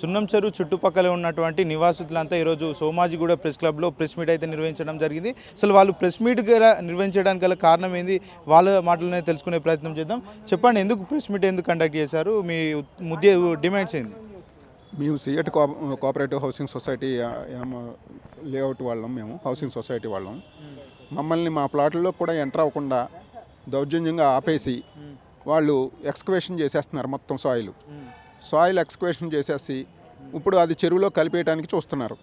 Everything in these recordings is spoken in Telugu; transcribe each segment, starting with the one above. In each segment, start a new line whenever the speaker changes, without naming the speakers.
సున్నం చెరువు చుట్టుపక్కల ఉన్నటువంటి నివాసితులంతా ఈరోజు సోమాజిగూడ ప్రెస్ క్లబ్లో ప్రెస్ మీట్ అయితే నిర్వహించడం జరిగింది. అసలు వాళ్ళు ప్రెస్ మీట్ గల నిర్వహించడానికి గల కారణం ఏంది? వాళ్ళ మాటలనే తెలుసుకునే ప్రయత్నం చేద్దాం. చెప్పండి ఎందుకు ప్రెస్ మీట్ ఎందుకు కండక్ట్ చేశారు? మీ ముద్దే డిమాండ్స్ ఏంది?
మేము సిఎట్ కోఆపరేటివ్ హౌసింగ్ సొసైటీ లేఅవుట్ వాళ్ళం మేము హౌసింగ్ సొసైటీ వాళ్ళం. మమ్మల్ని మా ప్లాట్లలో కూడా ఎంటర్ అవ్వకుండా దౌర్జన్యంగా ఆపేసి వాళ్ళు ఎక్స్కవేషన్ చేసేస్తున్నారు మొత్తం సాయిల్. సాయిల్ ఎక్స్క్వేషన్ చేసేసి ఇప్పుడు అది చెరువులో కలిపేయడానికి చూస్తున్నారు.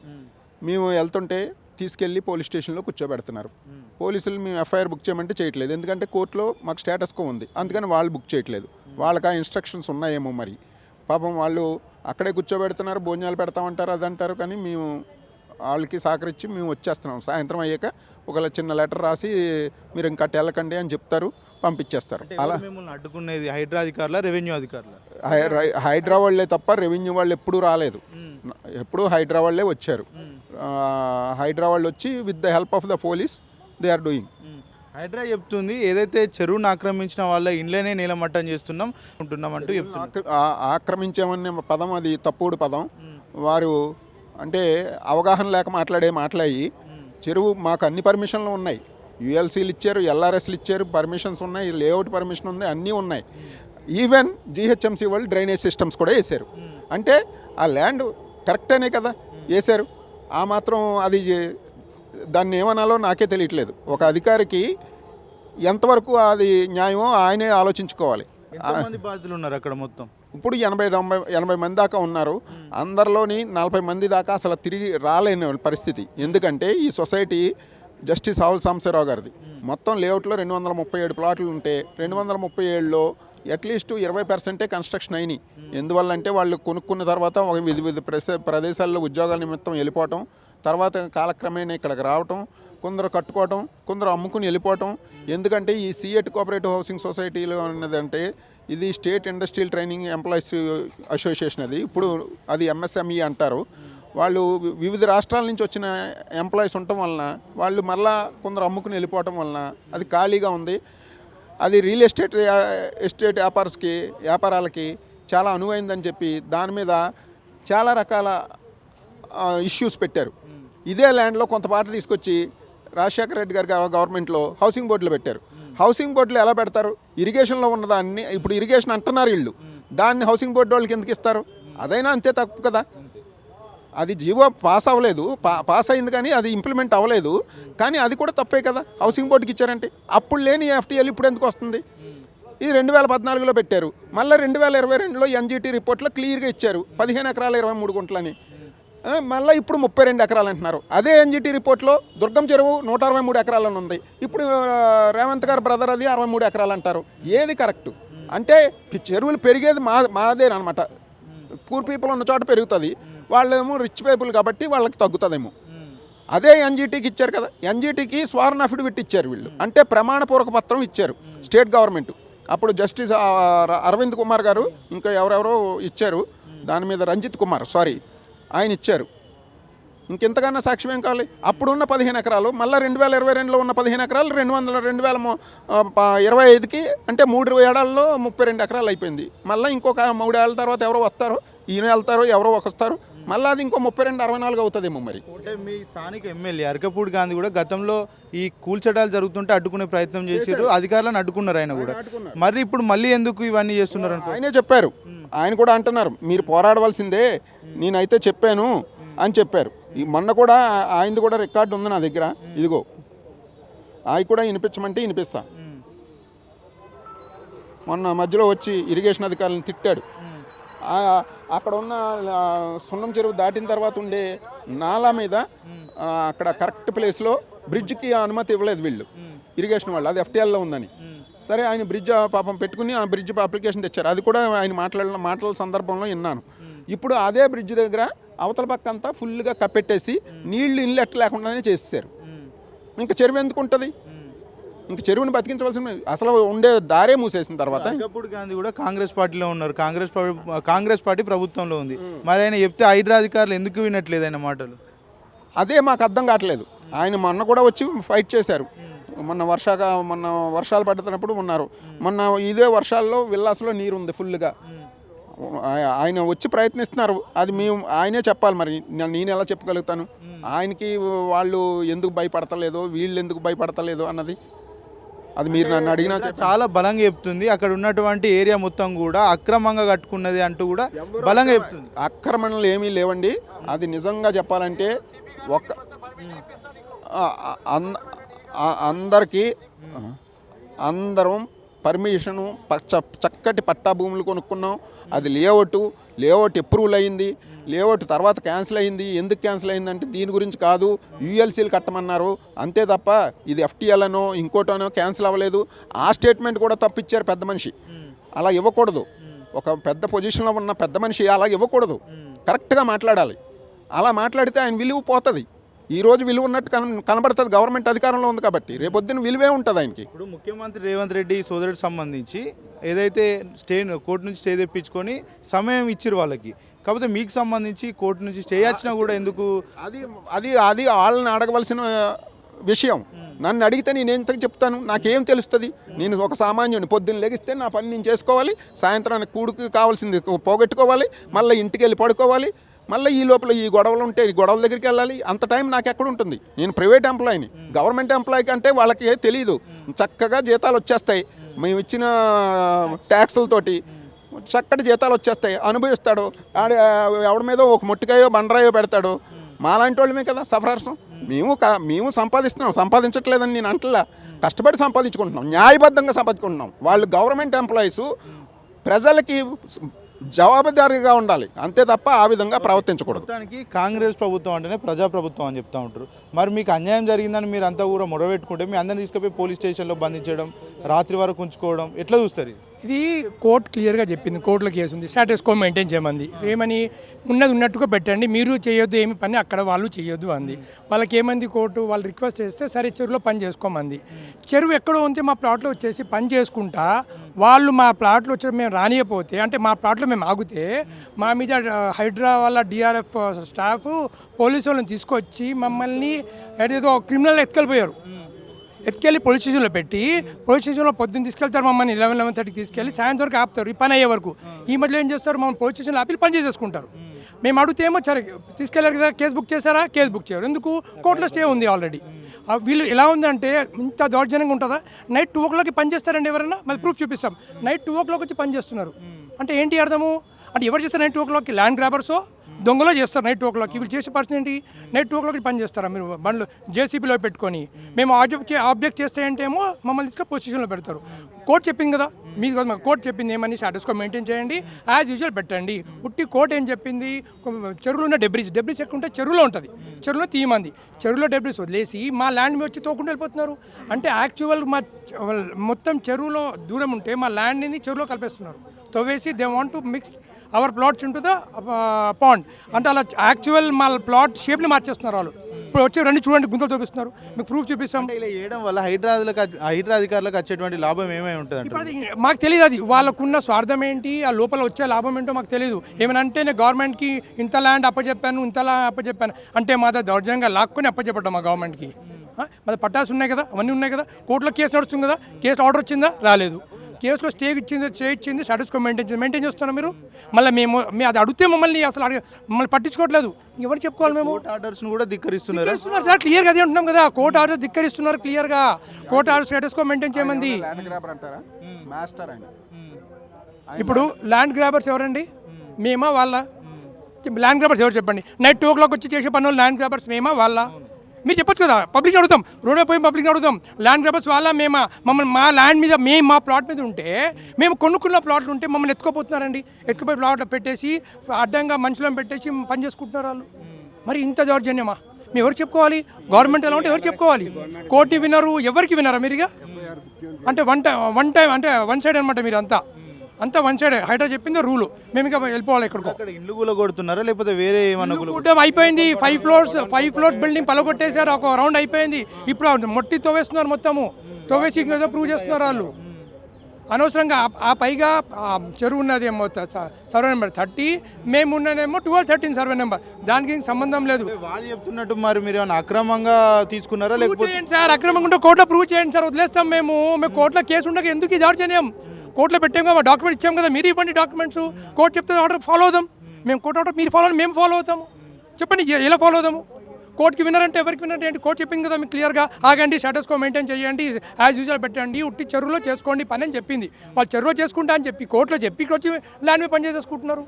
మేము వెళ్తుంటే తీసుకెళ్ళి పోలీస్ స్టేషన్లో కూర్చోబెడుతున్నారు. పోలీసులు మేము ఎఫ్ఐఆర్ బుక్ చేయమంటే చేయట్లేదు. ఎందుకంటే కోర్టులో మాకు స్టేటస్ కో ఉంది. అందుకని వాళ్ళు బుక్ చేయట్లేదు. వాళ్ళకి ఆ ఇన్స్ట్రక్షన్స్ ఉన్నాయేమో మరి. పాపం వాళ్ళు అక్కడే కూర్చోబెడుతున్నారు భోజనాలు పెడతామంటారు అదంటారు కానీ మేము వాళ్ళకి సహకరించి మేము వచ్చేస్తున్నాం. సాయంత్రం అయ్యాక ఒక చిన్న లెటర్ రాసి మీరు ఇంకా వెళ్ళకండి అని చెప్తారు పంపించేస్తారు. అలా
మిమ్మల్ని అడ్డుకునేది? హైడ్రా అధికారుల రెవెన్యూ అధికారుల?
హైడ్రా వాళ్ళే తప్ప రెవెన్యూ వాళ్ళు ఎప్పుడూ రాలేదు. ఎప్పుడూ హైడ్రా వాళ్ళే వచ్చారు. హైడ్రా వాళ్ళు వచ్చి with the help of the police they are doing.
Hydraa చెప్తుంది ఏదైతే చెరువును ఆక్రమించిన వాళ్ళ ఇండ్లనే నీలమట్టం చేస్తున్నాం ఉంటున్నాం అంటూ
ఆక్రమించామనే పదం అది తప్పుడు పదం. వారు అంటే అవగాహన లేక మాట్లాడే మాట్లాడి చెరువు మాకు అన్ని పర్మిషన్లు ఉన్నాయి. యుఎల్సీలు ఇచ్చారు ఎల్ఆర్ఎస్లు ఇచ్చారు పర్మిషన్స్ ఉన్నాయి లేఅవుట్ పర్మిషన్ ఉంది అన్నీ ఉన్నాయి. ఈవెన్ జీహెచ్ఎంసీ వాళ్ళు డ్రైనేజ్ సిస్టమ్స్ కూడా వేశారు. అంటే ఆ ల్యాండ్ కరెక్టేనే కదా వేశారు. ఆ మాత్రం అది దాన్ని ఏమనాలో నాకే తెలియట్లేదు. ఒక అధికారికి ఎంతవరకు అది న్యాయమో ఆయనే ఆలోచించుకోవాలి.
బాధితులు ఉన్నారు అక్కడ మొత్తం?
ఇప్పుడు ఎనభై తొంభై ఎనభై మంది దాకా ఉన్నారు. అందరిలోని నలభై మంది దాకా అసలు తిరిగి రాలేని పరిస్థితి. ఎందుకంటే ఈ సొసైటీ జస్టిస్ ఆవుల్ సాంబశివరావు గారిది. మొత్తం లేఅవుట్లో రెండు వందల ముప్పై ఏడు ప్లాట్లు ఉంటే రెండు వందల ముప్పై ఏడులో అట్లీస్ట్ ఇరవై పర్సెంటే కన్స్ట్రక్షన్ అయినాయి. ఎందువల్ల అంటే వాళ్ళు కొనుక్కున్న తర్వాత ఒక వివిధ వివిధ ప్రదేశ ప్రదేశాల్లో ఉద్యోగాల నిమిత్తం వెళ్ళిపోవటం తర్వాత కాలక్రమేణా ఇక్కడికి రావటం కొందరు కట్టుకోవటం కొందరు అమ్ముకుని వెళ్ళిపోవటం. ఎందుకంటే ఈ సిఎట్ కోఆపరేటివ్ హౌసింగ్ సొసైటీలో ఉన్నదంటే ఇది state industrial training employees association అది. ఇప్పుడు అది ఎంఎస్ఎంఈ అంటారు. వాళ్ళు వివిధ రాష్ట్రాల నుంచి వచ్చిన ఎంప్లాయీస్ ఉండటం వలన వాళ్ళు మళ్ళా కొందరు అమ్ముకుని వెళ్ళిపోవటం వలన అది ఖాళీగా ఉంది. అది రియల్ ఎస్టేట్ ఎస్టేట్ వ్యాపారస్కి వ్యాపారాలకి చాలా అనువైందని చెప్పి దాని మీద చాలా రకాల ఇష్యూస్ పెట్టారు. ఇదే ల్యాండ్లో కొంత పాట తీసుకొచ్చి రాజశేఖర రెడ్డి గారి గవర్నమెంట్లో హౌసింగ్ బోర్డులో పెట్టారు. హౌసింగ్ బోర్డులు ఎలా పెడతారు? ఇరిగేషన్లో ఉన్నదాన్ని ఇప్పుడు ఇరిగేషన్ అంటున్నారు ఇళ్ళు దాన్ని హౌసింగ్ బోర్డు వాళ్ళకి ఎందుకు ఇస్తారు? అదైనా అంతే తప్పు కదా. అది జీవో పాస్ అవ్వలేదు. పా పాస్ అయింది కానీ అది ఇంప్లిమెంట్ అవ్వలేదు. కానీ అది కూడా తప్పే కదా. హౌసింగ్ బోర్డుకి ఇచ్చారంటే అప్పుడు లేని ఎఫ్టీఎల్ ఇప్పుడు ఎందుకు వస్తుంది? ఇది రెండు వేల పద్నాలుగులో పెట్టారు. మళ్ళీ రెండు వేల ఇరవై రెండులో ఎన్జీటీ రిపోర్ట్లో క్లియర్గా ఇచ్చారు. పదిహేను ఎకరాల ఇరవై మూడు గుంటలని. మళ్ళీ ఇప్పుడు ముప్పై రెండు ఎకరాలు అంటున్నారు. అదే ఎన్జిటి రిపోర్ట్లో దుర్గం చెరువు నూట అరవై మూడు ఎకరాలని ఉంది. ఇప్పుడు రేవంత్ గారు బ్రదర్ అది అరవై మూడు ఎకరాలు అంటారు. ఏది కరెక్ట్? అంటే చెరువులు పెరిగేది మా మాదేనమాట పూర్ పీపుల్ ఉన్న చోట పెరుగుతుంది. వాళ్ళేమో రిచ్ పీపుల్ కాబట్టి వాళ్ళకి తగ్గుతుందేమో. అదే ఎన్జిటీకి ఇచ్చారు కదా. ఎన్జిటీకి స్వారణ అఫిడవిట్ ఇచ్చారు వీళ్ళు. అంటే ప్రమాణపూర్వక పత్రం ఇచ్చారు స్టేట్ గవర్నమెంట్. అప్పుడు జస్టిస్ అరవింద్ కుమార్ గారు ఇంకా ఎవరెవరో ఇచ్చారు. దాని మీద రంజిత్ కుమార్ సారీ ఆయన ఇచ్చారు. ఇంకెంతకన్నా సాక్ష్యం ఏం కావాలి? అప్పుడున్న పదిహేను ఎకరాలు మళ్ళీ రెండు వేల ఇరవై రెండులో ఉన్న పదిహేను ఎకరాలు రెండు వందల రెండు వేల ఇరవై ఐదుకి అంటే మూడు ఏడాల్లో ముప్పై రెండు ఎకరాలు అయిపోయింది. మళ్ళీ ఇంకొక మూడేళ్ళ తర్వాత ఎవరో వస్తారు ఈయన వెళ్తారు ఎవరో వస్తారు. మళ్ళీ అది ఇంకో ముప్పై రెండు అరవై నాలుగు అవుతుందేమో మరి.
అంటే మీ స్థానిక ఎమ్మెల్యే అరకపూడి గాంధీ కూడా గతంలో ఈ కూల్చడాలు జరుగుతుంటే అడ్డుకునే ప్రయత్నం చేశారు. అధికారులను అడ్డుకున్నారు ఆయన కూడా. మరి ఇప్పుడు మళ్ళీ ఎందుకు ఇవన్నీ చేస్తున్నారు
ఆయనే చెప్పారు. ఆయన కూడా అంటున్నారు మీరు పోరాడవలసిందే. నేనైతే చెప్పాను అని చెప్పారు. ఈ మొన్న కూడా ఆయనది కూడా రికార్డు ఉంది నా దగ్గర. ఇదిగో అవి కూడా వినిపించమంటే వినిపిస్తా. మొన్న మధ్యలో వచ్చి ఇరిగేషన్ అధికారులను తిట్టాడు. అక్కడ ఉన్న సున్నం చెరువు దాటిన తర్వాత ఉండే నాలా మీద అక్కడ కరెక్ట్ ప్లేస్లో బ్రిడ్జ్కి అనుమతి ఇవ్వలేదు వీళ్ళు. ఇరిగేషన్ వాళ్ళు అది ఎఫ్టీఎల్లో ఉందని. సరే ఆయన బ్రిడ్జ్ పాపం పెట్టుకుని ఆ బ్రిడ్జ్ అప్లికేషన్ తెచ్చారు. అది కూడా ఆయన మాట్లాడిన మాటల సందర్భంలో విన్నాను. ఇప్పుడు అదే బ్రిడ్జ్ దగ్గర అవతల పక్క అంతా ఫుల్గా కప్పెట్టేసి నీళ్ళు ఇన్లెట్ లేకుండానే చేసేసారు ఇంకా చెరువు ఎందుకు ఉంటుంది? ఇంక చెరువుని బతికించవలసిన అసలు ఉండే దారే మూసేసిన తర్వాత.
అరకపూడి గాంధీ కూడా కాంగ్రెస్ పార్టీలో ఉన్నారు. కాంగ్రెస్ కాంగ్రెస్ పార్టీ ప్రభుత్వంలో ఉంది. మరి ఆయన చెప్తే హైడ్రా అధికారులు ఎందుకు వినట్లేదు ఆయన మాటలు?
అదే మాకు అర్థం కావట్లేదు. ఆయన మొన్న కూడా వచ్చి ఫైట్ చేశారు. మొన్న వర్షాక మొన్న వర్షాలు పడుతున్నప్పుడు ఉన్నారు. మొన్న ఇదే వర్షాల్లో విల్లాస్లో నీరు ఉంది ఫుల్గా ఆయ- ఆయన వచ్చి ప్రయత్నిస్తున్నారు. అది మేము ఆయనే చెప్పాలి మరి. నేను నేను ఎలా చెప్పగలుగుతాను? ఆయనకి వాళ్ళు ఎందుకు భయపడతలేదో? వీళ్ళు ఎందుకు భయపడతలేదో అన్నది అది మీరు నన్ను అడిగినా.
చాలా బలంగా చెప్తుంది. అక్కడ ఉన్నటువంటి ఏరియా మొత్తం కూడా అక్రమంగా కట్టుకున్నది అంటూ కూడా బలంగా చెప్తుంది.
ఆక్రమణలు ఏమీ లేవండి. అది నిజంగా చెప్పాలంటే ఆ, అందరికీ అందరం పర్మిషను పచ్చ చక్కటి పట్టా భూములు కొనుక్కున్నాం. అది లేఅవుట్ లేఅవుట్ అప్రూవల్ అయింది. లేఅవుట్ తర్వాత క్యాన్సిల్ అయింది. ఎందుకు క్యాన్సిల్ అయిందంటే దీని గురించి కాదు. యూఎల్సీలు కట్టమన్నారు. అంతే తప్ప ఇది ఎఫ్టీఎల్ అనో ఇంకోటనో క్యాన్సిల్ అవ్వలేదు. ఆ స్టేట్మెంట్ కూడా తప్పిచ్చారు పెద్ద మనిషి. అలా ఇవ్వకూడదు. ఒక పెద్ద పొజిషన్లో ఉన్న పెద్ద మనిషి అలా ఇవ్వకూడదు. కరెక్ట్గా మాట్లాడాలి. అలా మాట్లాడితే ఆయన విలువ పోతుంది. ఈ రోజు విలువ ఉన్నట్టు కన కనబడుతుంది. గవర్నమెంట్ అధికారంలో ఉంది కాబట్టి రేపొద్దున విలువే ఉంటుంది ఆయనకి.
ఇప్పుడు ముఖ్యమంత్రి రేవంత్ రెడ్డి సోదరుడికి సంబంధించి ఏదైతే స్టే కోర్టు నుంచి స్టే తెప్పించుకొని సమయం ఇచ్చిరు వాళ్ళకి. కాకపోతే మీకు సంబంధించి కోర్టు నుంచి స్టే వచ్చినా కూడా ఎందుకు?
అది అది అది వాళ్ళని అడగవలసిన విషయం. నన్ను అడిగితే నేను ఎంత చెప్తాను? నాకేం తెలుస్తుంది? నేను ఒక సామాన్యుని పొద్దున్న లెగిస్తే నా పని నేను చేసుకోవాలి. సాయంత్రానికి కూడుకు కావాల్సింది పోగొట్టుకోవాలి. మళ్ళీ ఇంటికి వెళ్ళి పడుకోవాలి. మళ్ళీ ఈ లోపల ఈ గొడవలు ఉంటే ఈ గొడవల దగ్గరికి వెళ్ళాలి. అంత టైం నాకు ఎక్కడ ఉంటుంది? నేను ప్రైవేట్ ఎంప్లాయీని. గవర్నమెంట్ ఎంప్లాయీ కంటే వాళ్ళకి తెలియదు చక్కగా జీతాలు వచ్చేస్తాయి. మేము. ఇచ్చిన ట్యాక్సులతోటి చక్కటి జీతాలు వచ్చేస్తాయి. అనుభవిస్తాడు. ఆడ ఎవడి మీద ఒక మొట్టికాయో బండరాయో పెడతాడు. మాలాంటి వాళ్ళమే కదా సఫరర్సం. మేము. క- మేము సంపాదిస్తున్నాం. సంపాదించట్లేదని నేను అంటలా. కష్టపడి సంపాదించుకుంటున్నాం. న్యాయబద్ధంగా సంపాదించుకుంటున్నాం. వాళ్ళు గవర్నమెంట్ ఎంప్లాయీస్. ప్రజలకి జవాబుదారీగా ఉండాలి. అంతే తప్ప ఆ విధంగా ప్రవర్తించకూడదు.
మొత్తానికి కాంగ్రెస్ ప్రభుత్వం అంటేనే ప్రజాప్రభుత్వం అని చెప్తా ఉంటారు మరి మీకు అన్యాయం జరిగిందని మీరు అంతా కూడా మొడబెట్టుకుంటే మీ అందరిని తీసుకుపోయి పోలీస్ స్టేషన్లో బంధించడం రాత్రి వరకు ఉంచుకోవడం ఎట్లా చూస్తారు? ఇది?
కోర్టు క్లియర్గా చెప్పింది కోర్టులో కేసు ఉంది స్టాటస్ కో మెయింటైన్ చేయమంది. ఏమని ఉన్నది ఉన్నట్టుగా పెట్టండి మీరు చేయొద్దు ఏమి పని అక్కడ వాళ్ళు చేయొద్దు అంది. వాళ్ళకి ఏమంది కోర్టు వాళ్ళు రిక్వెస్ట్ చేస్తే సరే చెరువులో పని చేసుకోమంది. చెరువు ఎక్కడో ఉంటే మా ప్లాట్లో వచ్చేసి పని చేసుకుంటా వాళ్ళు మా ప్లాట్లో వచ్చి మేము రానియపోతే అంటే మా ప్లాట్లో మేము ఆగితే మా మీద హైడ్రా వాళ్ళ డిఆర్ఎఫ్ స్టాఫ్ పోలీసు వాళ్ళని తీసుకొచ్చి మమ్మల్ని ఏదో క్రిమినల్ ఎత్తుకెళ్ళిపోయారు. ఎత్తుకెళ్ళి పోలీస్ స్టేషన్లో పెట్టి పోలీస్ స్టేషన్లో పొద్దున్న తీసుకెళ్తారు మమ్మల్ని లెవెన్ లెవెన్ థర్టీకి తీసుకెళ్ళి సాయంత్రం వరకు ఆపుతారు. ఈ పని అయ్యే వరకు. ఈ మధ్యలో ఏం చేస్తారు? మమ్మల్ని పోలీస్ స్టేషన్లో ఆపి పని చేసేసుకుంటారు. మేము అడిగితేమో సరే తీసుకెళ్ళారు కదా కేసు బుక్ చేశారా? కేసు బుక్ చేయరు. ఎందుకు? కోర్టులో స్టే ఉంది ఆల్రెడీ వీళ్ళు ఎలా ఉందంటే ఇంత దౌర్జన్యంగా ఉంటుందా? నైట్ టూ ఓ క్లాక్కి పని చేస్తారండి ఎవరైనా? మళ్ళీ ప్రూఫ్ చూపిస్తాం. నైట్ టూ ఓ క్లాక్ వచ్చి పని చేస్తున్నారు. అంటే ఏంటి అర్థము? అంటే ఎవరు చేస్తారు నైట్ టూ ఓ క్లాక్కి ల్యాండ్ గ్రాబర్సో దొంగలో చేస్తారు నైట్ టూ ఓ క్లాక్ వీళ్ళు చేసే పరిస్థితి ఏంటి? నైట్ టూ ఓ పని చేస్తారా? మీరు బండ్లు జేసీబీలో పెట్టుకొని. మేము ఆబ్జెక్ట్ ఆబ్జెక్ట్ చేస్తే ఏంటేమో మమ్మల్ని తీసుకొని పొజిషన్లో పెడతారు. కోర్టు చెప్పింది కదా? మీకు కదా మరి కోర్టు చెప్పింది ఏమని స్టాటస్కో మెయింటైన్ చేయండి. యాజ్ యూజువల్ పెట్టండి. ఉట్టి కోర్టు ఏం చెప్పింది? చెరువులో ఉన్న డెబ్రిస్ డెబ్రిస్ ఎక్కుంటే ఉంటే చెరువులో ఉంటుంది. చెరువులో తీయమంది. చెరువులో డెబ్రిస్ వదిలేసి మా ల్యాండ్ మీద వచ్చి తోకుండా వెళ్ళిపోతున్నారు. అంటే యాక్చువల్ మా మొత్తం చెరువులో దూరం ఉంటే మా ల్యాండ్ని చెరువులో కలిపేస్తున్నారు. తవ్వేసి they want to mix our plots into the pond. అంటే అలా యాక్చువల్ మా ప్లాట్ షేప్ని మార్చేస్తున్నారు వాళ్ళు. ఇప్పుడు వచ్చి రండి చూడండి గుంతలు చూపిస్తున్నారు. మీకు ప్రూఫ్ చూపిస్తాం.
ఇలా చేయడం వల్ల హైడ్రాలకు హైడ్రా అధికారులకు వచ్చేటువంటి లాభం ఏమై ఉంటుంది
మాకు తెలియదు అది. వాళ్ళకున్న స్వార్థం ఏంటి? ఆ లోపల వచ్చే లాభం ఏంటో మాకు తెలియదు. ఏమైనా అంటే నేను గవర్నమెంట్కి ఇంత ల్యాండ్ అప్పచెప్పాను ఇంత ల్యాండ్ అప్పచెప్పాను అంటే మాది దౌర్జన్యంగా లాక్కొని అప్పచెప్పటం మా గవర్నమెంట్కి. మాది పట్టాసు ఉన్నాయి కదా అవన్నీ ఉన్నాయి కదా. కోర్టులో కేసు నడుస్తుంది కదా కేసు ఆర్డర్ వచ్చిందా? రాలేదు. కేసులో స్టే ఇచ్చింది స్టే ఇచ్చింది స్టాటస్ కో మెయింటైన్ చేసి మెయింటైన్ చేస్తున్నా మీరు? మళ్ళీ మేము మేము అది అడిగితే మమ్మల్ని అసలు అడగ మమ్మల్ని పట్టించుకోవట్లేదు. ఎవరు చెప్పుకోవాలి మేము?
కోర్టు ఆర్డర్స్ను కూడా ధిక్కరిస్తున్నారు.
సార్ క్లియర్గా అదే అంటున్నాం కదా. కోర్టు ఆర్డర్ ధిక్కరిస్తున్నారు క్లియర్గా court order status quo maintain చేయమంది.
Land grabber అంటారా? మాస్టర్ ఆయన.
ఇప్పుడు ల్యాండ్ గ్రాబర్స్ ఎవరండి? మేమా వాళ్ళ? ల్యాండ్ గ్రాబర్స్ ఎవరు చెప్పండి? నైట్ టూ ఓ క్లాక్ వచ్చి చేసే పనులు ల్యాండ్ గ్రాబర్స్ మేమా వాళ్ళ? మీరు చెప్పొచ్చు కదా పబ్లిక్ అడుగుతాం. రోడ్డు పోయి పబ్లిక్ అడుగుతాం. ల్యాండ్ గ్రాబర్స్ వాళ్ళ మేము మమ్మల్ని మా ల్యాండ్ మీద మేము మా ప్లాట్ మీద ఉంటే మేము కొనుక్కున్న ప్లాట్లు ఉంటే మమ్మల్ని ఎత్తుకోపోతున్నారండి. ఎత్తుకుపోయి ప్లాట్ పెట్టేసి అడ్డంగా మనుషులను పెట్టేసి పని చేసుకుంటున్నారు వాళ్ళు. మరి ఇంత దౌర్జన్యమా? మేము ఎవరు చెప్పుకోవాలి? గవర్నమెంట్ ఎలా ఉంటే ఎవరు చెప్పుకోవాలి? కోర్టు వినరు ఎవరికి వినరా మీరుగా అంటే వన్ టైం వన్ టైం అంటే వన్ సైడ్ అనమాట మీరు అంతా అంతా వన్ సైడ్ హైడ్రా చెప్పింది రూలు. మేము ఇంకా వెళ్ళిపోవాలి ఎక్కడికో.
అక్కడ ఇల్లు లేకపోతే వేరే ఏమన్నా
అయిపోయింది. Five floors five floors building పలగొట్టేశారు. ఒక రౌండ్ అయిపోయింది. ఇప్పుడు మొట్టి తోవేస్తున్నారు మొత్తము. తోవేసి ఇంకేదో ప్రూవ్ చేస్తున్నారు వాళ్ళు. అనవసరంగా ఆ- పైగా ఆ చెరువు ఉన్నదేమో సర్వే నెంబర్ థర్టీ మేము ఉన్నదేమో ట్వెల్వ్ థర్టీన్ సర్వే నెంబర్ దానికి సంబంధం లేదు.
వాళ్ళు చెప్తున్నట్టు మరి మీరు ఏమైనా అక్రమంగా తీసుకున్నారా? లేకపోతే
సార్. అక్రమంగా ఉంటే కోర్టులో ప్రూవ్ చేయండి సార్. వదిలేస్తాం మేము. మేము కోర్టులో కేసు ఉండక ఎందుకు ఈ దౌర్జన్యం కోర్టులో పెట్టాం కదా డాక్యుమెంట్ ఇచ్చాం కదా మీరు ఇవ్వండి డాక్యుమెంట్స్ కోర్టు చెప్తే ఆర్డర్ ఫాలో అవుదాం. మేము కోర్టు ఆర్డర్ మీరు ఫాలో మేము ఫాలో అవుతాము. చెప్పండి ఎలా ఫాలో అవుదాము? కోర్టుకి విన్నారంటే ఎవరికి విన్నారంటే ఏంటి? కోర్టు చెప్పింది కదా మీకు క్లియర్గా ఆగండి స్టేటస్ కో మెయింటైన్ చేయండి యాజ్ యూజువల్ పెట్టండి ఉట్టి చెరువులో చేసుకోండి పని అని చెప్పింది. వాళ్ళు చెరువులో చేసుకుంటా అని చెప్పి కోర్టులో చెప్పి వచ్చి ల్యాండ్ మీద పని చేసేసుకుంటున్నారు.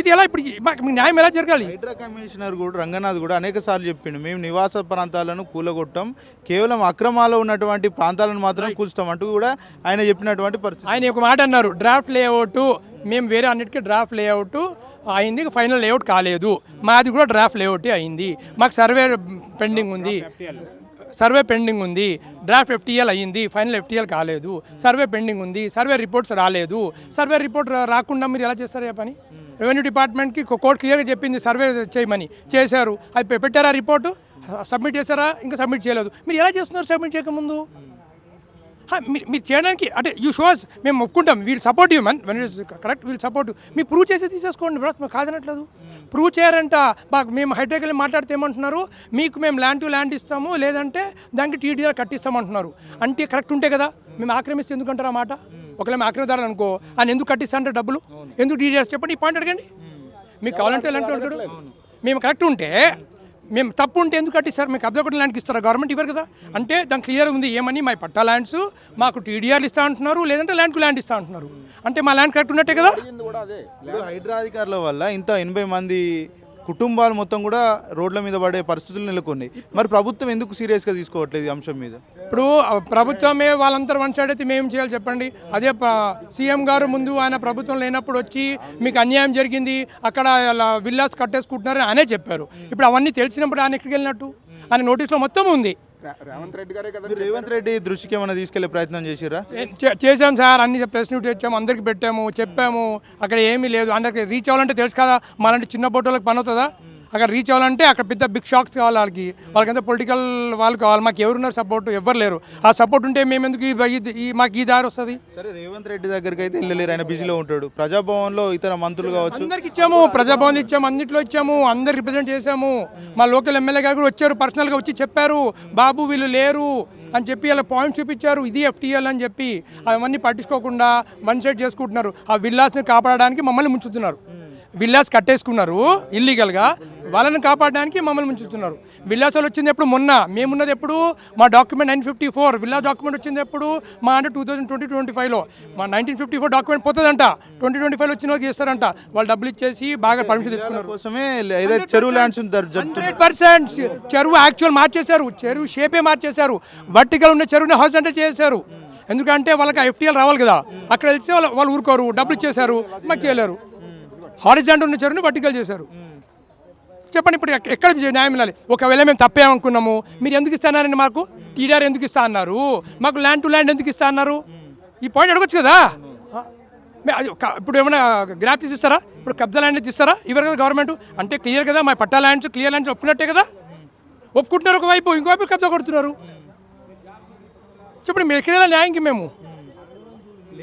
ఇది ఎలా ఇప్పుడు మాకు న్యాయం ఎలా జరగాలి?
హైడ్రా కమిషనర్ కూడా రంగనాథ్ కూడా అనేక సార్లు చెప్పిండు. మేము నివాస ప్రాంతాలను కూలగొట్టాం. కేవలం అక్రమాలు ఉన్నటువంటి ప్రాంతాలను మాత్రం కూల్స్తాం అంటూ కూడా ఆయన చెప్పినటువంటి పరిస్థితి.
ఆయన ఒక మాట అన్నారు డ్రాఫ్ట్ లేఅవుట్ మేము వేరే అన్నిటికీ డ్రాఫ్ట్ లేఅవుట్ అయింది ఫైనల్ లేఅవుట్ కాలేదు. మాది కూడా డ్రాఫ్ట్ లేఅవుటే అయింది. మాకు సర్వే పెండింగ్ ఉంది. సర్వే పెండింగ్ ఉంది. డ్రాఫ్ట్ ఎఫ్టీఎల్ అయ్యింది ఫైనల్ ఎఫ్టీఎల్ కాలేదు. సర్వే పెండింగ్ ఉంది. సర్వే రిపోర్ట్స్ రాలేదు. సర్వే రిపోర్ట్ రాకుండా మీరు ఎలా చేస్తారు ఏ పని? రెవెన్యూ డిపార్ట్మెంట్కి కోర్టు క్లియర్గా చెప్పింది సర్వే చేయమని చేశారు. అది పెట్టారా రిపోర్టు? సబ్మిట్ చేశారా? ఇంకా సబ్మిట్ చేయలేదు. మీరు ఎలా చేస్తున్నారు సబ్మిట్ చేయకముందు మీరు మీరు చేయడానికి అంటే యూ షోస్ మేము ఒప్పుకుంటాం. వీళ్ళు support you man when is correct వీళ్ళు సపోర్ట్ మీరు ప్రూవ్ చేసి తీసేసుకోండి బ్రస్ మేము కాదనట్లేదు. ప్రూవ్ చేయారంట. మాకు మేము హైటెక్ వెళ్ళి మాట్లాడితే ఏమంటున్నారు? మీకు మేము ల్యాండ్ టు ల్యాండ్ ఇస్తాము లేదంటే దానికి టీడీఆర్ కట్టిస్తామంటున్నారు. అంటే కరెక్ట్ ఉంటే కదా మేము ఆక్రమిస్తే ఎందుకంటారు ఆ మాట? ఒకవేళ మేము ఆక్రమిదారు అనుకో ఆయన ఎందుకు కట్టిస్తా అంటే డబ్బులు ఎందుకు టీడీఆర్ చెప్పండి ఈ పాయింట్ అడగండి. మీకు కావాలంటే ఎలాంటి అడగడు మేము కరెక్ట్ ఉంటే మేము తప్పు ఉంటే ఎందుకు కట్టిస్తారు? మీకు కొట్టిన ల్యాండ్కి ఇస్తారా? గవర్నమెంట్ ఇవ్వరు కదా. అంటే దాని క్లియర్ ఉంది ఏమని? మా పట్టా ల్యాండ్స్ మాకు టీడీఆర్లు ఇస్తా అంటున్నారు లేదంటే ల్యాండ్కు ల్యాండ్ ఇస్తా అంటున్నారు అంటే మా ల్యాండ్ కరెక్ట్ ఉన్నట్టే కదా?
హైడ్రా అధికారుల వల్ల ఇంత ఎనభై మంది కుటుంబాలు మొత్తం కూడా రోడ్ల మీద పడే పరిస్థితులు నెలకొన్నాయి. మరి ప్రభుత్వం ఎందుకు సీరియస్గా తీసుకోవట్లేదు ఈ అంశం మీద?
ఇప్పుడు ప్రభుత్వమే వాళ్ళందరూ వన్ సైడ్ అయితే మేము చేయాలి చెప్పండి? అదే సీఎం గారు ముందు ఆయన ప్రభుత్వం లేనప్పుడు వచ్చి మీకు అన్యాయం జరిగింది అక్కడ అలా విల్లాస్ కట్టేసుకుంటున్నారని ఆయనే చెప్పారు. ఇప్పుడు అవన్నీ తెలిసినప్పుడు ఆయన ఎక్కడికి వెళ్ళినట్టు? ఆయన నోటీస్లో మొత్తం ఉంది.
రేవంత్ రెడ్డి గారే కదా
రేవంత్ రెడ్డి దృష్టికి ఏమైనా తీసుకెళ్ళే ప్రయత్నం చేసిరా
చే- చేసాం సార్ అన్ని ప్రెస్ నోట్ ఇచ్చాము అందరికి పెట్టాము చెప్పాము అక్కడ ఏమీ లేదు అందరికి రీచ్ అవ్వాలంటే తెలుసు కదా మాలాంటి చిన్న బోటోళ్ళకి పని అవుతుందా? అక్కడ రీచ్ అవ్వాలంటే అక్కడ పెద్ద బిగ్ షాక్స్ కావాలి వాళ్ళకి. వాళ్ళకంతా పొలిటికల్ వాళ్ళు కావాలి. మాకు ఎవరున్నారు సపోర్ట్ ఎవరు లేరు. ఆ సపోర్ట్ ఉంటే మేము ఎందుకు ఈ- మాకు ఈ దారి వస్తుంది?
సరే రేవంత్ రెడ్డి దగ్గరికి అయితే వెళ్ళలేరు. ఆయన బిజీలో ఉంటాడు. ప్రజాభవన్లో ఇతర మంత్రులు కావచ్చు.
అందరికి ఇచ్చాము. ప్రజాభవన్ ఇచ్చాము. అన్నింటిలో ఇచ్చాము. అందరు రిప్రజెంట్ చేశాము. మా లోకల్ ఎమ్మెల్యే గారు కూడా వచ్చారు. పర్సనల్గా వచ్చి చెప్పారు. బాబు వీళ్ళు లేరు అని చెప్పి అలా పాయింట్ చూపించారు. ఇది ఎఫ్టీఎల్ అని చెప్పి. అవన్నీ పట్టించుకోకుండా వన్ సైడ్ చేసుకుంటున్నారు. ఆ విల్లాస్ని కాపాడడానికి మమ్మల్ని ముంచుతున్నారు. విల్లాస్ కట్టేసుకున్నారు. ఇల్లీగల్గా వాళ్ళని కాపాడడానికి మమ్మల్ని ముంచుతున్నారు. విల్లాస్ వాళ్ళు వచ్చింది ఎప్పుడు మొన్న మేమున్నది ఎప్పుడు? మా document nine fifty four villas document వచ్చింది ఎప్పుడు? మా అంటే టూ థౌసండ్ ట్వంటీ ట్వంటీ ఫైవ్లో. మా నైన్టీన్ ఫిఫ్టీ ఫోర్ డాక్యుమెంట్ పోతుందంట. ట్వంటీ ట్వంటీ ఫైవ్ వచ్చిన వాళ్ళకి చేస్తారంట వాళ్ళు డబ్బులు ఇచ్చేసి బాగా పర్మిషన్ తీసుకున్నారు.
కోసమే చెరువు ల్యాండ్స్
హండ్రెడ్ పర్సెంట్ చెరువు యాక్చువల్ మార్చేశారు. చెరువు షేపే మార్చేశారు. వర్టికల్ ఉన్న చెరువుని హారిజంటల్ చేశారు. ఎందుకంటే వాళ్ళకి ఎఫ్టీఎల్ రావాలి కదా. అక్కడ వెళ్తే వాళ్ళు వాళ్ళు ఊరుకోరు. డబ్బులు ఇచ్చేశారు. మాకు చేయలేరు. హారిజంటల్ ఉన్న చెరువుని వర్టికల్ చేశారు. చెప్పండి ఇప్పుడు ఎక్కడ న్యాయం వెళ్ళాలి ఒకవేళ మేము తప్పేమనుకున్నాము మీరు ఎందుకు ఇస్తానారని మాకు? టీడీఆర్ ఎందుకు ఇస్తా అన్నారు? మాకు ల్యాండ్ టు ల్యాండ్ ఎందుకు ఇస్తా అన్నారు? ఈ పాయింట్ అడగొచ్చు కదా? ఇప్పుడు ఏమైనా గ్రాఫ్టీస్ ఇస్తారా ఇప్పుడు కబ్జా ల్యాండ్ ఇస్తారా ఇవ్వరు కదా గవర్నమెంట్? అంటే క్లియర్ కదా మా పట్టా ల్యాండ్స్ క్లియర్ ల్యాండ్స్ ఒప్పుకున్నట్టే కదా? ఒప్పుకుంటున్నారు ఒకవైపు ఇంకోవైపు కబ్జా కొడుతున్నారు. చెప్పండి మీరు ఎక్కడ న్యాయంకి మేము?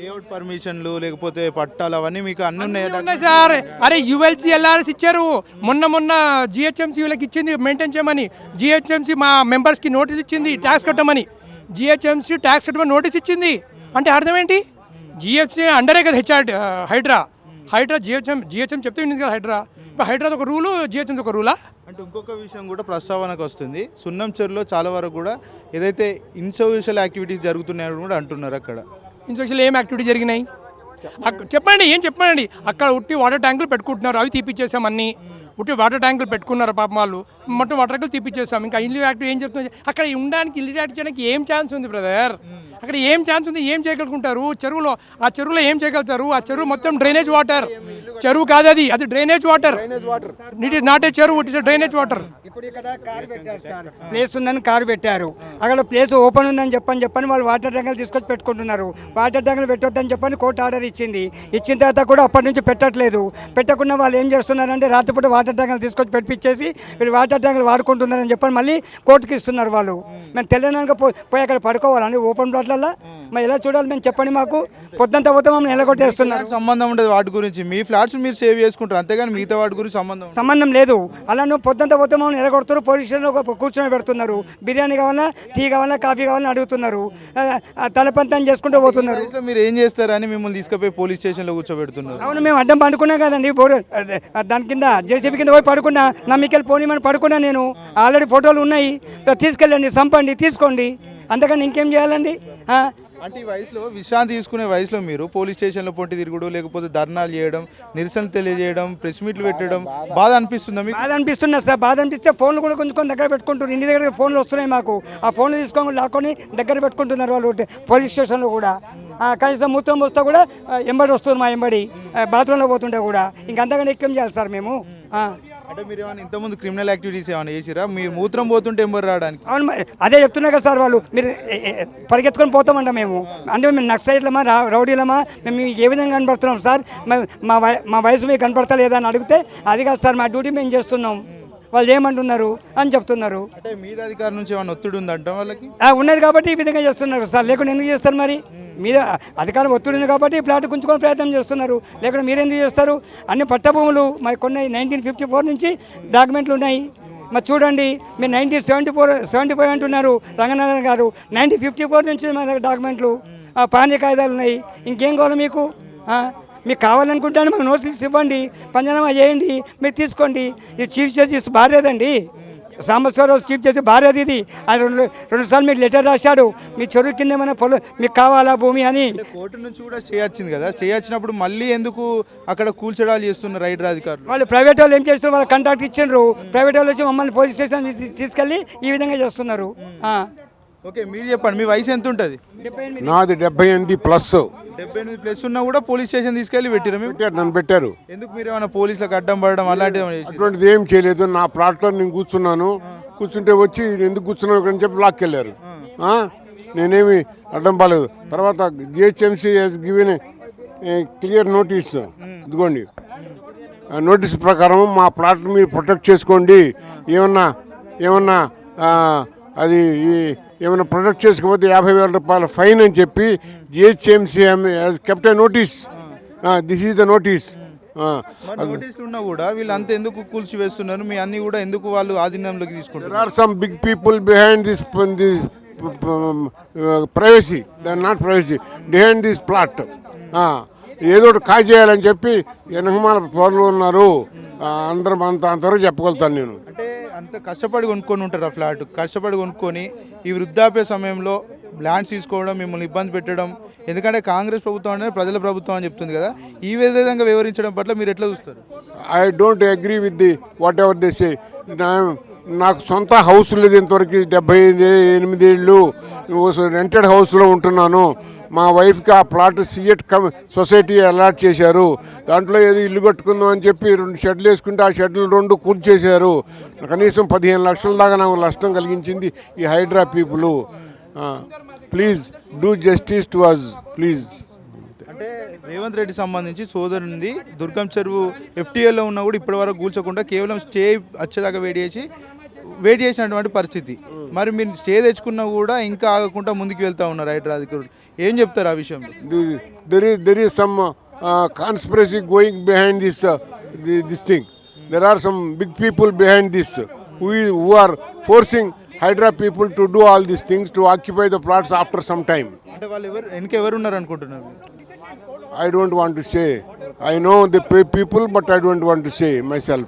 లేఅవుట్ పర్మిషన్లు లేకపోతే పట్టాలు అవన్నీ మీకు అన్ని ఉన్నాయి
సార్. అరే యుఎల్సి ఎల్ఆర్ఎస్ ఇచ్చారు. మొన్న మొన్న జిహెచ్ఎంసీ వీళ్ళకి ఇచ్చింది మెయింటైన్ చేయమని. జిహెచ్ఎంసీ మా మెంబర్స్కి నోటీస్ ఇచ్చింది ట్యాక్స్ కట్టమని. జిహెచ్ఎంసీ ట్యాక్స్ కట్టమని నోటీస్ ఇచ్చింది. అంటే అర్థం ఏంటి? జిహెచ్ఎంసీ అండరే కదా HR HYDRAA. HYDRAA GHM GHM చెప్తే ఉంది కదా హైడ్రా. ఇప్పుడు హైడ్రాది ఒక రూలు జిహెచ్ఎంది ఒక రూలా?
అంటే ఇంకొక విషయం కూడా ప్రస్తావనకు వస్తుంది. సున్నం చెరువులో చాలా వరకు కూడా ఏదైతే ఇన్సోషియల్ యాక్టివిటీస్ జరుగుతున్నాయని కూడా అంటున్నారు అక్కడ.
ఇన్స్పెక్షన్లో ఏం యాక్టివిటీ జరిగినాయి? అక్క- చెప్పండి ఏం చెప్పండి? అక్కడ ఉట్టి వాటర్ ట్యాంకులు పెట్టుకుంటున్నారు అవి తీపిచ్చేసాం అన్నీ. ఉట్టి వాటర్ ట్యాంకులు పెట్టుకున్నారు పాపం వాళ్ళు. మొత్తం వాటర్ ట్యాంకులు తీపిచ్చేసాం. ఇంకా ఇల్లు యాక్టివ్ ఏం చెప్తుంది అక్కడ ఉండడానికి ఇల్లు యాక్టివ్ చేయడానికి ఏం ఛాన్స్ ఉంది బ్రదర్? అక్కడ ఏం ఛాన్స్ ఉంది ఏం చేయగలుగుతారు చెరువులో ఆ చెరువులో ఏం చేయగలుగుతారు? ఆ చెరువు మొత్తం డ్రైనేజ్ వాటర్. చెరువు కాదు అది అది drainage water. It is not a చెరువు ఇట్ ఇస్ డ్రైనేజ్ వాటర్.
ఇప్పుడు ఇక్కడ కారు పెట్టారు సార్. ప్లేస్ ఉందని కారు పెట్టారు. అక్కడ ప్లేస్ ఓపెన్ ఉందని చెప్పని చెప్పని వాళ్ళు వాటర్ ట్యాంకులు తీసుకొచ్చి పెట్టుకుంటున్నారు. వాటర్ ట్యాంకులు పెట్టొద్దని చెప్పని కోర్టు ఆర్డర్ ఇచ్చింది. ఇచ్చిన తర్వాత కూడా అప్పటి నుంచి పెట్టట్లేదు. పెట్టకుండా వాళ్ళు ఏం చేస్తున్నారంటే రాత్రిపూట వాటర్ వాటర్ ట్యాంకులు తీసుకొచ్చి పెట్టించేసి వీళ్ళు వాటర్ ట్యాంకులు వాడుకుంటున్నారని చెప్పని మళ్ళీ కోర్టుకి ఇస్తున్నారు వాళ్ళు. మేము పో పోయి అక్కడ పడుకోవాలని ఓపెన్ ప్లాట్లలో మరి ఎలా చూడాలి మేము చెప్పండి మాకు. పొద్దుంతా పోతే మమ్మల్ని ఎలగొట్టేస్తున్నారు.
సంబంధం ఉండదు వాటి గురించి. మీ ఫ్లాట్స్ మీరు సేవ్ చేసుకుంటారు అంతేగాని మిగతా వాటి గురించి సంబంధం.
సంబంధం లేదు. అలా నువ్వు పొద్దుంతా పోతే మమ్మల్ని ఎలగొడుతారు పోలీస్ స్టేషన్లో కూర్చొని పెడుతున్నారు. బిర్యానీ కావాలా టీ కావాలా కాఫీ కావాలని అడుగుతున్నారు. తలపంతం చేసుకుంటూ పోతున్నారు.
మీరు ఏం చేస్తారని మిమ్మల్ని తీసుకుపోయి పోలీస్ స్టేషన్లో కూర్చోబెడుతున్నారు?
అవును మేము అడ్డం పడుకున్నాం కదండి దాని కింద జేసీబీ కింద పోయి పడుకున్నా నమ్మికెళ్ళి పోనీమని పడుకున్నా నేను. ఆల్రెడీ ఫోటోలు ఉన్నాయి. తీసుకెళ్ళండి చంపండి తీసుకోండి. అంతకని ఇంకేం చేయాలండి?
అంటే ఈ వయసులో విశ్రాంతి తీసుకునే వయసులో మీరు పోలీస్ స్టేషన్లో పొంటి తిరుగుడు లేకపోతే ధర్నాలు చేయడం నిరసన తెలియజేయడం ప్రెస్ మీట్లు పెట్టడం బాధ అనిపిస్తుందా మీకు?
బాధ అనిపిస్తున్నది సార్. బాధ అనిపిస్తే ఫోన్లు కూడా కొంచెం దగ్గర పెట్టుకుంటున్నారు. ఇంటి దగ్గర ఫోన్లు వస్తున్నాయి మాకు. ఆ ఫోన్లు తీసుకొని లాక్కొని దగ్గర పెట్టుకుంటున్నారు వాళ్ళు పోలీస్ స్టేషన్లో కూడా. కనీసం మూత్రం వస్తే కూడా ఎంబడి వస్తుంది మా ఎంబడి. బాత్రూంలో పోతుంటే కూడా. ఇంకంతగానే ఎక్కువ చేయాలి సార్ మేము.
అంటే మీరు ఏమైనా ఇంతకుముందు క్రిమినల్ యాక్టివిటీస్ ఏమైనా చేసిరా? మీరు మూత్రం పోతుంటే ఎంబర్ రావడానికి.
అవును మరి అదే చెప్తున్నా కదా సార్ వాళ్ళు. మీరు పరిగెత్తుకొని పోతామంట మేము. అంటే మేము నక్సైట్లమా రౌడీలమా? మేము ఏ విధంగా కనపడుతున్నాం సార్? మ- మా వయసు మీకు కనపడతలేదా అని అడిగితే అది కాదు సార్ మా డ్యూటీ మేము చేస్తున్నాం. వాళ్ళు ఏమంటున్నారు అని చెప్తున్నారు.
అంటే మీద అధికారం నుంచి ఏమైనా ఒత్తిడి ఉందంట వాళ్ళకి?
ఉన్నది కాబట్టి ఈ విధంగా చేస్తున్నారు సార్. లేకుండా ఎందుకు చేస్తారు మరి? మీద అధికారం ఒత్తిడి ఉంది కాబట్టి ఈ ప్లాట్ గుంచుకొని ప్రయత్నం చేస్తున్నారు. లేకుండా మీరు ఎందుకు చేస్తారు? అన్ని పట్టభూములు మరి కొన్ని నైన్టీన్ ఫిఫ్టీ ఫోర్ నుంచి డాక్యుమెంట్లు ఉన్నాయి. మరి చూడండి మీరు nineteen seventy four seventy five అంటున్నారు రంగనాథన్ గారు. నైన్టీన్ ఫిఫ్టీ ఫోర్ నుంచి మన దగ్గర డాక్యుమెంట్లు ఆ, పానీ కాగితాలు ఉన్నాయి. ఇంకేం కావాలి మీకు? మీకు కావాలనుకుంటాను మాకు నోటీస్ ఇవ్వండి పంజనామా చేయండి మీరు తీసుకోండి. ఇది చీఫ్ జస్టిస్ భార్యదండి సాంబశ్వరరావు చీఫ్ చేసి భార్యది ఇది. ఆయన రెండు రెండు సార్లు మీకు లెటర్ రాశాడు. మీ చెరువు కింద ఏమైనా పొలం మీకు కావాలా భూమి అని.
కోర్టు నుంచి కూడా స్టే వచ్చింది కదా. స్టే వచ్చినప్పుడు మళ్ళీ ఎందుకు అక్కడ కూల్చడాలు చేస్తున్నారు రైడర్ అధికారులు
వాళ్ళు ప్రైవేట్ వాళ్ళు ఏం చేస్తారు వాళ్ళు కాంట్రాక్ట్ ఇచ్చిండ్రు. ప్రైవేట్ వాళ్ళు వచ్చి మమ్మల్ని పోలీస్ స్టేషన్ తీసుకెళ్ళి ఈ విధంగా చేస్తున్నారు. ఆ.
ఓకే మీరు చెప్పండి. మీ వయసు ఎంత ఉంటుంది.
నాది డెబ్బై ఎనిమిది ప్లస్.
డెబ్బై ఎనిమిది ప్లస్ ఉన్నా కూడా పోలీస్ స్టేషన్ తీసుకెళ్ళి పెట్టిరా మేము?
పెట్టారు నన్ను పెట్టారు.
ఎందుకు మీరు ఏమైనా పోలీసులకు అడ్డం పడడం అలాంటివి ఏమైనా?
అటువంటిది ఏం చేయలేదు. నా ప్లాట్లో నేను కూర్చున్నాను. కూర్చుంటే వచ్చి ఎందుకు కూర్చున్నావు ఇక్కడ అని చెప్పి లాక్కెళ్ళారు ఆ? నేనేమి అడ్డం పాలేదు తర్వాత జిహెచ్ఎంసీ గివెన్ క్లియర్ నోటీస్ ఇదిగోండి. ఆ నోటీస్ ప్రకారం మా ప్లాట్ మీరు ప్రొటెక్ట్ చేసుకోండి. ఏమన్నా ఏమన్నా ఆ, అది ఈ- ఏమన్నా ప్రొటెక్ట్ చేసుకోకపోతే యాభై వేల రూపాయల ఫైన్ అని చెప్పి GHMC kept notice. This is the notice.
నోటీసులు ఉన్నా కూడా వీళ్ళు అంత ఎందుకు కూల్చి వేస్తున్నారు? మీ అన్ని కూడా ఎందుకు వాళ్ళు ఆధీనంలోకి తీసుకుంటారు
behind this, this um, uh, privacy. They are not privacy. Behind this plot. Ah, ఏదో ఒకటి కాజ్ చేయాలని చెప్పి వెనకమాల పౌరులు ఉన్నారు. అందరం అంత అంతవరకు చెప్పగలుగుతాను నేను.
అంటే అంత కష్టపడి కొనుక్కొని ఉంటారు ఆ ఫ్లాట్. కష్టపడి కొనుక్కొని ఈ వృద్ధాప్య సమయంలో ల్యాండ్స్ తీసుకోవడం మిమ్మల్ని ఇబ్బంది పెట్టడం. ఎందుకంటే కాంగ్రెస్ ప్రభుత్వం అనేది ప్రజల ప్రభుత్వం అని చెప్తుంది కదా. ఈ విధంగా వివరించడం పట్ల మీరు ఎట్లా చూస్తారు?
I don't agree with the whatever this నాకు సొంత హౌస్ లేదు ఇంతవరకు డెబ్బై ఐదు ఎనిమిది ఏళ్ళు రెంటెడ్ హౌస్లో ఉంటున్నాను. మా వైఫ్కి ఆ ప్లాట్ సిఎట్ కమ్ సొసైటీ అలాట్ చేశారు. దాంట్లో ఏదో ఇల్లు కట్టుకుందాం అని చెప్పి రెండు షెడ్లు వేసుకుంటే ఆ షెడ్లు రెండు కూర్చేశారు కనీసం పదిహేను లక్షల దాకా నాకు నష్టం కలిగించింది ఈ HYDRAA people. Please do justice to us please
అంటే రేవంత్ రెడ్డి సంబంధించి సోదరు ఉంది దుర్గం చెరువు ఎఫ్టీఏలో ఉన్నా కూడా ఇప్పటి వరకు కూల్చకుండా కేవలం స్టే వచ్చేదాకా వేడి చేసి వేట్ చేసినటువంటి పరిస్థితి. మరి మీరు స్టే తెచ్చుకున్నా కూడా ఇంకా ఆగకుండా ముందుకు వెళ్తా ఉన్నారు రైట్ అధికారులు. ఏం చెప్తారు ఆ
విషయం? There some conspiracy going behind this this thing there are some big people behind this who are forcing HYDRAA people to do all this things to occupy the plots after some time
అంటే వాళ్ళు ఎవరు వెనుక ఎవరు ఉన్నారు అనుకుంటున్నారు?
I don't want to say. I know the pe- people, but I don't want to say myself.